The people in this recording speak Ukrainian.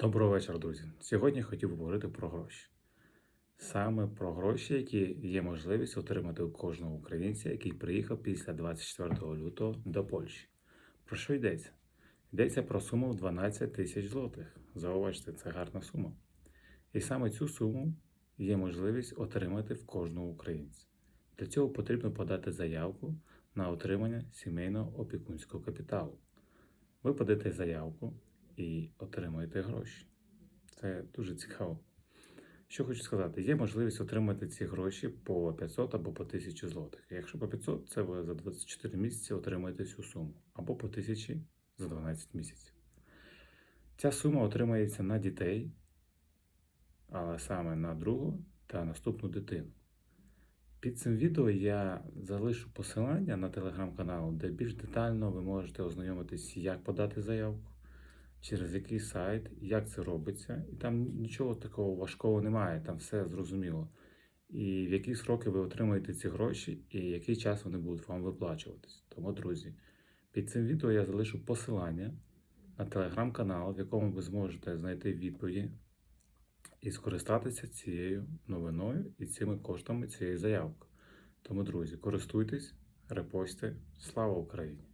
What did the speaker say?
Доброго вечора, друзі. Сьогодні хотів поговорити про гроші. Саме про гроші, які є можливість отримати у кожного українця, який приїхав після 24 лютого до Польщі. Про що йдеться? Йдеться про суму в 12 тисяч злотих. Зауважте, це гарна сума. І саме цю суму є можливість отримати в кожного українця. Для цього потрібно подати заявку на отримання сімейного опікунського капіталу. Ви подаєте заявку отримуєте гроші. Це дуже цікаво. Що хочу сказати, є можливість отримати ці гроші по 500 або по 1000 злотих. Якщо по 500, це ви за 24 місяці отримаєте всю суму, або по 1000 за 12 місяців. Ця сума отримається на дітей, але саме на другу та наступну дитину. Під цим відео я залишу посилання на телеграм-канал, де більш детально ви можете ознайомитись, як подати заявку, через який сайт, як це робиться. І там нічого такого важкого немає, там все зрозуміло. І в які сроки ви отримаєте ці гроші, і який час вони будуть вам виплачуватись. Тому, друзі, під цим відео я залишу посилання на телеграм-канал, в якому ви зможете знайти відповіді і скористатися цією новиною і цими коштами цієї заявки. Тому, друзі, користуйтесь, репостите. Слава Україні!